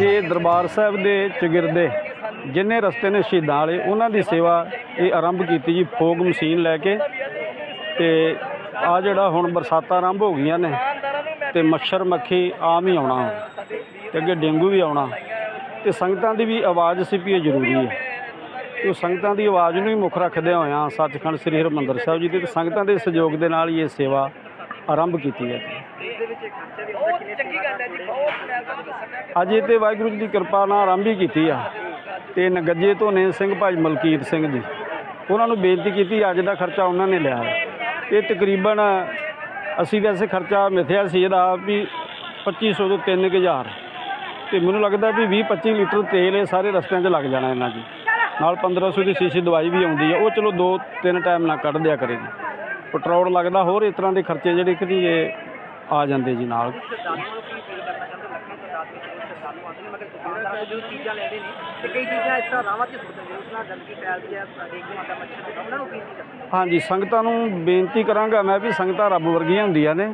ਇਹ ਦਰਬਾਰ ਸਾਹਿਬ ਦੇ ਚਗਿਰਦੇ ਜਿੰਨੇ ਰਸਤੇ ਨੇ ਸ਼ਹੀਦਾਂ ਵਾਲੇ, ਉਹਨਾਂ ਦੀ ਸੇਵਾ ਇਹ ਆਰੰਭ ਕੀਤੀ ਜੀ, ਫੋਗ ਮਸ਼ੀਨ ਲੈ ਕੇ। ਤੇ ਆ ਜਿਹੜਾ ਹੁਣ ਬਰਸਾਤਾਂ ਆਰੰਭ ਹੋ ਗਈਆਂ ਨੇ, ਤੇ ਮੱਛਰ ਮੱਖੀ ਆਮ ਹੀ ਆਉਣਾ। ਤੇ ਅੱਗੇ ਡੇਂਗੂ ਵੀ ਆਉਣਾ। ਤੇ ਸੰਗਤਾਂ ਦੀ ਵੀ ਆਵਾਜ਼ ਸੀ ਵੀ ਇਹ ਜ਼ਰੂਰੀ ਹੈ। ਉਹ ਸੰਗਤਾਂ ਦੀ ਆਵਾਜ਼ ਨੂੰ ਹੀ ਮੁੱਖ ਰੱਖਦੇ ਹੋਇਆਂ ਸੱਚਖੰਡ ਸ੍ਰੀ ਹਰਿਮੰਦਰ ਸਾਹਿਬ ਜੀ ਦੇ ਸੰਗਤਾਂ ਦੇ ਸਹਿਯੋਗ ਦੇ ਨਾਲ ਹੀ ਇਹ ਸੇਵਾ ਆਰੰਭ ਕੀਤੀ ਹੈ। ਅੱਜ ਇਹ ਤੇ ਵਾਹਿਗੁਰੂ ਜੀ ਦੀ ਕਿਰਪਾ ਨਾਲ ਆਰੰਭ ਹੀ ਕੀਤੀ ਆ। ਤੇ ਨਗੱਜੇ ਤੋਂ ਨੇ ਸਿੰਘ ਭਾਈ ਮਲਕੀਤ ਸਿੰਘ ਜੀ। ਉਹਨਾਂ ਨੂੰ ਬੇਨਤੀ ਕੀਤੀ, ਅੱਜ ਦਾ ਖਰਚਾ ਉਹਨਾਂ ਨੇ ਲਿਆ ਹੈ। ਇਹ ਤਕਰੀਬਨ ਅਸੀਂ ਵੈਸੇ ਖਰਚਾ ਮਿਥਿਆ ਸੀ ਇਹਦਾ ਵੀ 2500 ਤੋਂ 3000 ਤੇ ਮੈਨੂੰ ਲੱਗਦਾ ਵੀ 20 25 ਲੀਟਰ ਤੇਲ ਇਹ ਸਾਰੇ ਰਸਤਿਆਂ 'ਚ ਲੱਗ ਜਾਣਾ ਇਹਨਾਂ ਦੀ। ਨਾਲ 1500 ਦੀ ਸ਼ੀਸ਼ੀ ਦਵਾਈ ਵੀ ਆਉਂਦੀ ਆ। ਉਹ ਚਲੋ ਦੋ ਤਿੰਨ ਟਾਈਮ ਨਾਲ ਕੱਢ ਦਿਆ ਕਰੇਗੀ ਪੈਟਰੋਲ ਲੱਗਦਾ ਹੋਰ ਇਸ ਤਰ੍ਹਾਂ ਦੇ ਖਰਚੇ ਜਿਹੜੇ ਕਿ ਜੀ ਇਹ ਆ ਜਾਂਦੇ ਜੀ ਨਾਲ। ਹਾਂਜੀ ਸੰਗਤਾਂ ਨੂੰ ਬੇਨਤੀ ਕਰਾਂਗਾ ਮੈਂ ਵੀ ਸੰਗਤਾਂ ਰੱਬ ਵਰਗੀਆਂ ਹੁੰਦੀਆਂ ਨੇ।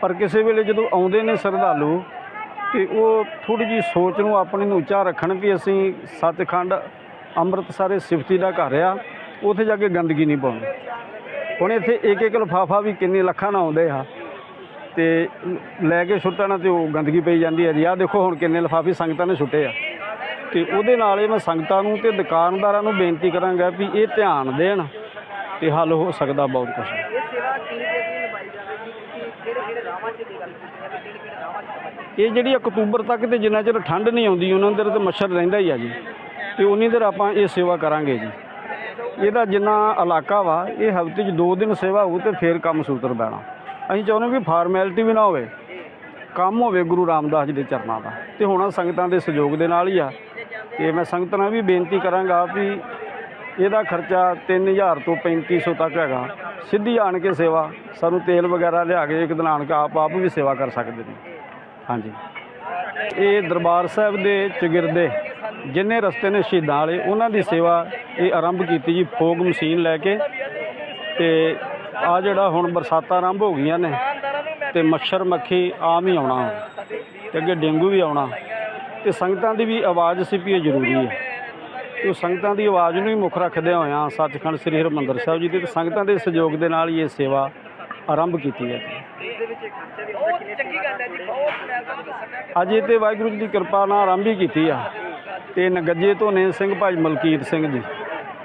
ਪਰ ਕਿਸੇ ਵੇਲੇ ਜਦੋਂ ਆਉਂਦੇ ਨੇ ਸ਼ਰਧਾਲੂ ਤੇ ਉਹ ਥੋੜੀ ਜੀ ਸੋਚ ਨੂੰ ਆਪਣੀ ਨੂੰ ਉੱਚਾ ਰੱਖਣ ਵੀ ਅਸੀਂ ਸੱਚਖੰਡ ਅੰਮ੍ਰਿਤਸਰ ਸਿਫਤੀ ਦਾ ਘਰ ਆ ਉੱਥੇ ਜਾ ਕੇ ਗੰਦਗੀ ਨਹੀਂ ਪਾਉਣੀ। ਹੁਣ ਇੱਥੇ ਇੱਕ ਇੱਕ ਲਿਫਾਫਾ ਵੀ ਕਿੰਨੇ ਲੱਖਾਂ ਨਾਲ ਆਉਂਦੇ ਆ। ਤੇ ਲੈ ਕੇ ਸੁੱਟਣਾ ਤੇ ਉਹ ਗੰਦਗੀ ਪਈ ਜਾਂਦੀ ਹੈ ਜੀ। ਆਹ ਦੇਖੋ ਹੁਣ ਕਿੰਨੇ ਲਿਫਾਫੇ ਸੰਗਤਾਂ ਨੇ ਸੁੱਟੇ ਆ। ਤੇ ਉਹਦੇ ਨਾਲ ਇਹ ਮੈਂ ਸੰਗਤਾਂ ਨੂੰ ਤੇ ਦੁਕਾਨਦਾਰਾਂ ਨੂੰ ਬੇਨਤੀ ਕਰਾਂਗਾ ਵੀ ਇਹ ਧਿਆਨ ਦੇਣ ਤੇ ਹੱਲ ਹੋ ਸਕਦਾ ਬਹੁਤ ਕੁਝ ਇਹ ਜਿਹੜੀ ਅਕਤੂਬਰ ਤੱਕ ਤੇ ਜਿੰਨਾ ਚਿਰ ਠੰਡ ਨਹੀਂ ਆਉਂਦੀ ਉਹਨਾਂ ਦੇ ਤੇ ਮੱਛਰ ਰਹਿੰਦਾ ਹੀ ਆ ਜੀ। ਤੇ ਉਨੀ ਦੇਰ ਆਪਾਂ ਇਹ ਸੇਵਾ ਕਰਾਂਗੇ ਜੀ। ਇਹਦਾ ਜਿੰਨਾ ਇਲਾਕਾ ਵਾ ਇਹ ਹਫ਼ਤੇ 'ਚ ਦੋ ਦਿਨ ਸੇਵਾ ਹੋਊ ਤੇ ਫੇਰ ਕੰਮ ਸੂਤਰ ਪੈਣਾ। ਅਸੀਂ ਚਾਹੁੰਦੇ ਵੀ ਫਾਰਮੈਲਿਟੀ ਵੀ ਨਾ ਹੋਵੇ, ਕੰਮ ਹੋਵੇ ਗੁਰੂ ਰਾਮਦਾਸ ਜੀ ਦੇ ਚਰਨਾਂ ਦਾ। ਤੇ ਹੁਣ ਸੰਗਤਾਂ ਦੇ ਸਹਿਯੋਗ ਦੇ ਨਾਲ ਹੀ ਆ। ਤੇ ਮੈਂ ਸੰਗਤਾਂ ਨਾਲ ਵੀ ਬੇਨਤੀ ਕਰਾਂਗਾ ਵੀ ਇਹਦਾ ਖਰਚਾ 3000 ਤੋਂ 3500 ਤੱਕ ਹੈਗਾ। ਸਿੱਧੀ ਆਣ ਕੇ ਸੇਵਾ, ਸਾਨੂੰ ਤੇਲ ਵਗੈਰਾ ਲਿਆ ਕੇ ਇੱਕ ਦਿਨ ਆਣ ਕੇ ਆਪ ਆਪ ਵੀ ਸੇਵਾ ਕਰ ਸਕਦੇ ਨੇ। ਹਾਂਜੀ। ਇਹ ਦਰਬਾਰ ਸਾਹਿਬ ਦੇ ਚਗਿਰਦੇ, ਜਿੰਨੇ ਰਸਤੇ ਨੇ ਸ਼ਹੀਦਾਂ ਵਾਲੇ, ਉਹਨਾਂ ਦੀ ਸੇਵਾ ਇਹ ਆਰੰਭ ਕੀਤੀ ਜੀ, ਫੋਗ ਮਸ਼ੀਨ ਲੈ ਕੇ। ਤੇ ਆ ਜਿਹੜਾ ਹੁਣ ਬਰਸਾਤਾਂ ਆਰੰਭ ਹੋ ਗਈਆਂ ਨੇ ਤੇ ਮੱਛਰ ਮੱਖੀ ਆਮ ਹੀ ਆਉਣਾ ਤੇ ਅੱਗੇ ਡੇਂਗੂ ਵੀ ਆਉਣਾ ਤੇ ਸੰਗਤਾਂ ਦੀ ਵੀ ਆਵਾਜ਼ ਸੀ ਵੀ ਇਹ ਜ਼ਰੂਰੀ ਹੈ। ਤੇ ਸੰਗਤਾਂ ਦੀ ਆਵਾਜ਼ ਨੂੰ ਹੀ ਮੁੱਖ ਰੱਖਦੇ ਹੋਇਆਂ ਸੱਚਖੰਡ ਸ੍ਰੀ ਹਰਿਮੰਦਰ ਸਾਹਿਬ ਜੀ ਦੇ ਤੇ ਸੰਗਤਾਂ ਦੇ ਸਹਿਯੋਗ ਦੇ ਨਾਲ ਹੀ ਇਹ ਸੇਵਾ ਆਰੰਭ ਕੀਤੀ ਹੈ। ਜੀ ਅੱਜ ਇਹ ਤੇ ਵਾਹਿਗੁਰੂ ਜੀ ਦੀ ਕਿਰਪਾ ਨਾਲ ਆਰੰਭ ਹੀ ਕੀਤੀ ਆ ਤੇ ਨਗੱਜੇ ਤੋਂ ਨੇ ਸਿੰਘ ਭਾਈ ਮਲਕੀਤ ਸਿੰਘ ਜੀ,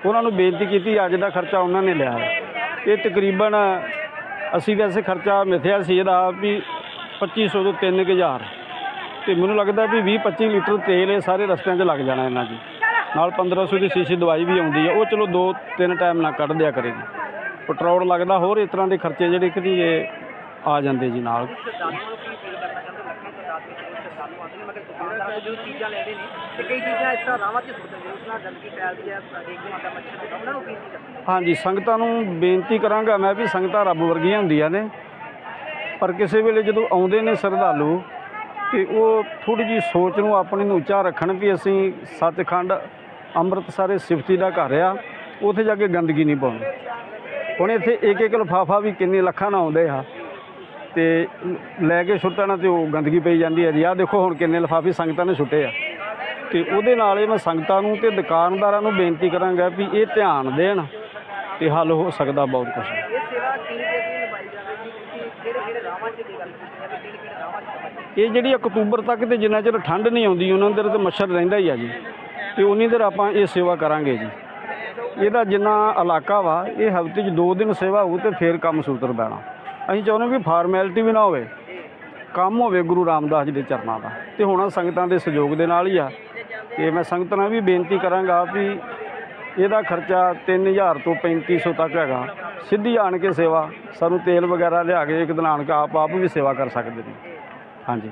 ਉਹਨਾਂ ਨੂੰ ਬੇਨਤੀ ਕੀਤੀ ਅੱਜ ਦਾ ਖਰਚਾ ਉਹਨਾਂ ਨੇ ਲਿਆ ਹੈ। ਇਹ ਤਕਰੀਬਨ ਅਸੀਂ ਵੈਸੇ ਖਰਚਾ ਮਿਥਿਆ ਸੀ ਇਹਦਾ ਵੀ 2500 ਤੋਂ 3000 ਤੇ ਮੈਨੂੰ ਲੱਗਦਾ ਵੀ 20 25 ਲੀਟਰ ਤੇਲ ਇਹ ਸਾਰੇ ਰਸਤਿਆਂ 'ਚ ਲੱਗ ਜਾਣਾ ਇਹਨਾਂ ਜੀ ਨਾਲ 1500 ਦੀ ਸ਼ੀਸ਼ੀ ਦਵਾਈ ਵੀ ਆਉਂਦੀ ਹੈ ਉਹ ਚਲੋ ਦੋ ਤਿੰਨ ਟਾਈਮ ਨਾਲ ਕੱਢ ਦਿਆ ਕਰੇਗੀ ਪੈਟਰੋਲ ਲੱਗਦਾ ਹੋਰ ਇਸ ਤਰ੍ਹਾਂ ਦੇ ਖਰਚੇ ਜਿਹੜੇ ਕਿ ਇਹ ਆ ਜਾਂਦੇ ਜੀ ਨਾਲ। ਹਾਂਜੀ, ਸੰਗਤਾਂ ਨੂੰ ਬੇਨਤੀ ਕਰਾਂਗਾ ਮੈਂ ਵੀ ਸੰਗਤਾਂ ਰੱਬ ਵਰਗੀਆਂ ਹੁੰਦੀਆਂ ਨੇ। ਪਰ ਕਿਸੇ ਵੇਲੇ ਜਦੋਂ ਆਉਂਦੇ ਨੇ ਸ਼ਰਧਾਲੂ, ਤੇ ਉਹ ਥੋੜੀ ਜੀ ਸੋਚ ਨੂੰ, ਆਪਣੀ ਨੂੰ ਉੱਚਾ ਰੱਖਣ ਵੀ ਅਸੀਂ ਸੱਚਖੰਡ ਅੰਮ੍ਰਿਤਸਰ ਸਿਫਤੀ ਦਾ ਘਰ ਆ, ਉੱਥੇ ਜਾ ਕੇ ਗੰਦਗੀ ਨਹੀਂ ਪਾਉਣੀ। ਹੁਣ ਇੱਥੇ ਇੱਕ ਇੱਕ ਲਿਫਾਫਾ ਵੀ ਕਿੰਨੇ ਲੱਖਾਂ ਨਾਲ ਆਉਂਦੇ ਆ। ਤੇ ਲੈ ਕੇ ਸੁੱਟਣਾ ਤੇ ਉਹ ਗੰਦਗੀ ਪਈ ਜਾਂਦੀ ਹੈ ਜੀ। ਆਹ ਦੇਖੋ ਹੁਣ ਕਿੰਨੇ ਲਿਫਾਫੇ ਸੰਗਤਾਂ ਨੇ ਸੁੱਟੇ ਆ। ਤੇ ਉਹਦੇ ਨਾਲ ਇਹ ਮੈਂ ਸੰਗਤਾਂ ਨੂੰ ਤੇ ਦੁਕਾਨਦਾਰਾਂ ਨੂੰ ਬੇਨਤੀ ਕਰਾਂਗਾ ਵੀ ਇਹ ਧਿਆਨ ਦੇਣ ਤੇ ਹੱਲ ਹੋ ਸਕਦਾ ਬਹੁਤ ਕੁਝ? ਇਹ ਜਿਹੜੀ ਅਕਤੂਬਰ ਤੱਕ ਤੇ ਜਿੰਨਾ ਚਿਰ ਠੰਡ ਨਹੀਂ ਆਉਂਦੀ ਉਹਨਾਂ ਦੇ ਤੇ ਮੱਛਰ ਰਹਿੰਦਾ ਹੀ ਆ ਜੀ। ਤੇ ਉਨੀ ਦੇਰ ਆਪਾਂ ਇਹ ਸੇਵਾ ਕਰਾਂਗੇ ਜੀ। ਇਹਦਾ ਜਿੰਨਾ ਇਲਾਕਾ ਵਾ ਇਹ ਹਫ਼ਤੇ 'ਚ ਦੋ ਦਿਨ ਸੇਵਾ ਹੋਊ ਤੇ ਫੇਰ ਕੰਮ ਸੂਤਰ ਪੈਣਾ। ਅਸੀਂ ਚਾਹੁੰਦੇ ਵੀ ਫਾਰਮੈਲਿਟੀ ਵੀ ਨਾ ਹੋਵੇ, ਕੰਮ ਹੋਵੇ ਗੁਰੂ ਰਾਮਦਾਸ ਜੀ ਦੇ ਚਰਨਾਂ ਦਾ। ਤੇ ਹੁਣ ਸੰਗਤਾਂ ਦੇ ਸਹਿਯੋਗ ਦੇ ਨਾਲ ਹੀ ਆ। ਤੇ ਮੈਂ ਸੰਗਤਾਂ ਨਾਲ ਵੀ ਬੇਨਤੀ ਕਰਾਂਗਾ ਵੀ ਇਹਦਾ ਖਰਚਾ 3000 ਤੋਂ 3500 ਤੱਕ ਹੈਗਾ। ਸਿੱਧੀ ਆਣ ਕੇ ਸੇਵਾ, ਸਾਨੂੰ ਤੇਲ ਵਗੈਰਾ ਲਿਆ ਕੇ ਇੱਕ ਦਿਨ ਆਣ ਕੇ ਆਪ ਆਪ ਵੀ ਸੇਵਾ ਕਰ ਸਕਦੇ ਨੇ। ਹਾਂਜੀ।